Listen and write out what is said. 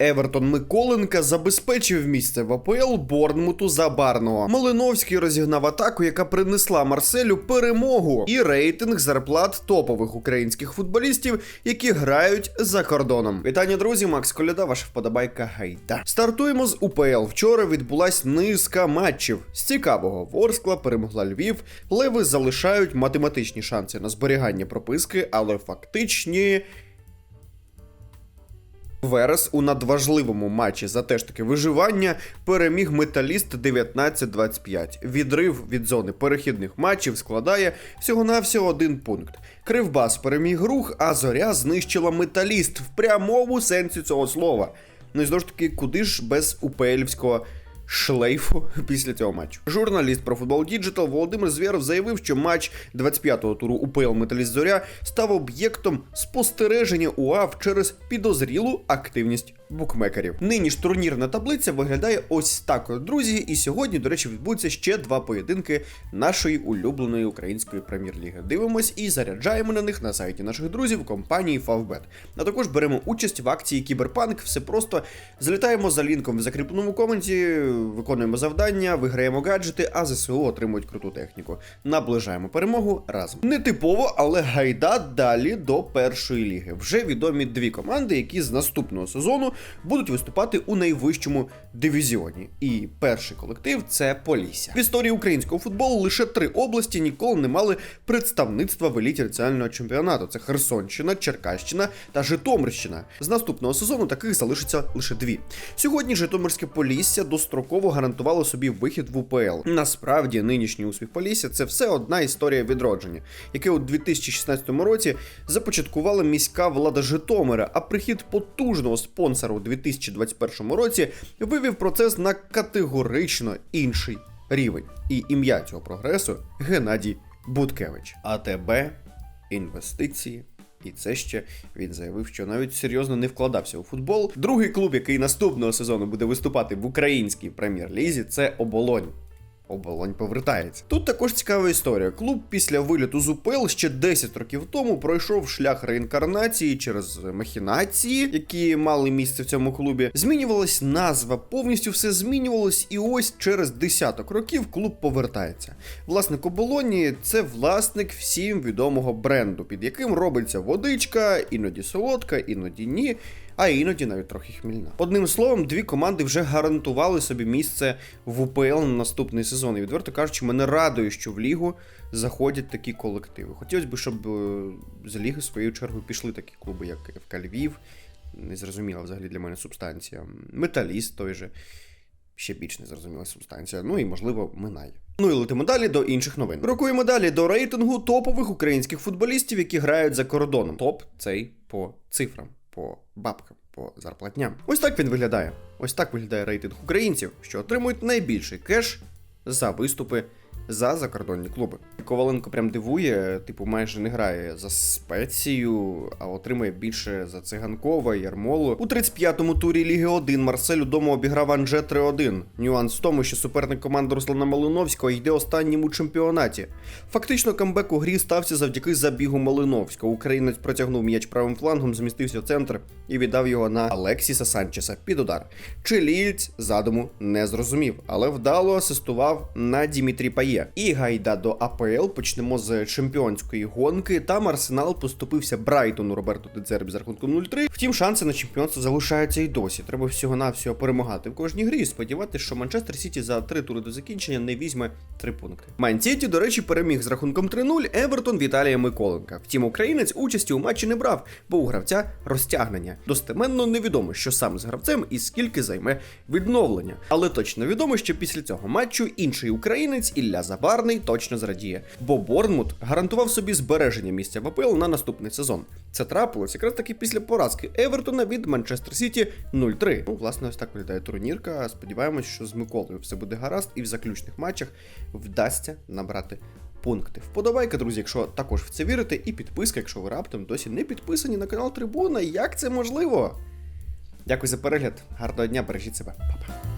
Евертон Миколенка забезпечив місце в АПЛ Борнмуту Забарного. Малиновський розігнав атаку, яка принесла Марселю перемогу і рейтинг зарплат топових українських футболістів, які грають за кордоном. Вітання, друзі, Макс Коляда, ваша вподобайка гайда. Стартуємо з УПЛ. Вчора відбулась низка матчів. З цікавого Ворскла перемогла Львів. Леви залишають математичні шанси на зберігання прописки, але фактичні. Верес у надважливому матчі за теж таки виживання переміг металіст 19-25. Відрив від зони перехідних матчів складає всього-навсього один пункт. Кривбас переміг рух, а зоря знищила металіст в прямому сенсі цього слова. Ну і знову ж таки, куди ж без упелівського шлейфу після цього матчу. Журналіст про футбол Діджитал Володимир Звєров заявив, що матч 25-го туру УПЛ Металіст Зоря став об'єктом спостереження УАВ через підозрілу активність букмекерів. Нині ж турнірна таблиця виглядає ось так, друзі. І сьогодні, до речі, відбудуться ще два поєдинки нашої улюбленої української прем'єр-ліги. Дивимось і заряджаємо на них на сайті наших друзів компанії Favbet. А також беремо участь в акції Кіберпанк. Все просто залітаємо за лінком в закріпленому коменті, виконуємо завдання, виграємо гаджети, а ЗСУ отримують круту техніку. Наближаємо перемогу разом. Нетипово, але гайда далі до першої ліги. Вже відомі дві команди, які з наступного сезону будуть виступати у найвищому дивізіоні. І перший колектив це Полісся. В історії українського футболу лише три області ніколи не мали представництва в еліті національного чемпіонату: це Херсонщина, Черкащина та Житомирщина. З наступного сезону таких залишиться лише дві. Сьогодні Житомирське Полісся достроково гарантувало собі вихід в УПЛ. Насправді, нинішній успіх Полісся це все одна історія відродження, яке у 2016 році започаткувала міська влада Житомира, а прихід потужного спонсора у 2021 році вивів процес на категорично інший рівень. І ім'я цього прогресу Геннадій Буткевич. АТБ, інвестиції. І це ще він заявив, що навіть серйозно не вкладався у футбол. Другий клуб, який наступного сезону буде виступати в українській прем'єр-лізі, це Оболонь. Оболонь повертається. Тут також цікава історія. Клуб після виліту з УПЛ ще 10 років тому пройшов шлях реінкарнації через махінації, які мали місце в цьому клубі. Змінювалась назва, повністю все змінювалось, і ось через десяток років клуб повертається. Власник оболоні це власник всім відомого бренду, під яким робиться водичка, іноді солодка, іноді ні. А іноді навіть трохи хмільна. Одним словом, дві команди вже гарантували собі місце в УПЛ на наступний сезон. І відверто кажучи, мене радує, що в лігу заходять такі колективи. Хотілося б, щоб е, з ліги своєю чергою пішли такі клуби, як ФК Львів. Незрозуміла взагалі для мене субстанція. Металіст той же. Ще більш незрозуміла субстанція. Ну і можливо, Минай. Ну і летимо далі до інших новин. Крокуємо далі до рейтингу топових українських футболістів, які грають за кордоном. Топ цей по цифрам, по бабкам, по зарплатням. Ось так він виглядає. Ось так виглядає рейтинг українців, що отримують найбільший кеш за виступи за закордонні клуби. Коваленко прям дивує, типу, майже не грає за спецію, а отримує більше за циганкова, Ярмолу. У 35-му турі Ліги 1 Марсель удома обіграв Анже 3-1. Нюанс в тому, що суперник команди Руслана Малиновського йде останнім у чемпіонаті. Фактично, камбек у грі стався завдяки забігу Малиновського. Українець протягнув м'яч правим флангом, змістився в центр і віддав його на Алексіса Санчеса під удар. Чилієць задуму не зрозумів, але вдало асистував на Дімітрі Пає. І гайда до АПЛ почнемо з чемпіонської гонки. Там Арсенал поступився Брайтону Роберту Дедзербі з рахунком 0-3. Втім, шанси на чемпіонство залишаються і досі. Треба всього-навсього перемагати в кожній грі сподіватися, що Манчестер Сіті за три тури до закінчення не візьме три пункти. Ман-Сіті, до речі, переміг з рахунком 3-0 Евертон Віталія Миколенка. Втім, українець участі у матчі не брав, бо у гравця розтягнення. Достеменно невідомо, що саме з гравцем і скільки займе відновлення. Але точно відомо, що після цього матчу інший українець Ілля Забарний точно зрадіє, бо Борнмут гарантував собі збереження місця в АПЛ на наступний сезон. Це трапилось якраз таки після поразки Евертона від Манчестер Сіті 0-3. Ну, власне, ось так виглядає турнірка. Сподіваємось, що з Миколою все буде гаразд, і в заключних матчах вдасться набрати. Пункти. Вподобайка, друзі, якщо також в це вірите, і підписка, якщо ви раптом досі не підписані на канал Трибуна. Як це можливо? Дякую за перегляд. Гарного дня, бережіть себе, Па-па.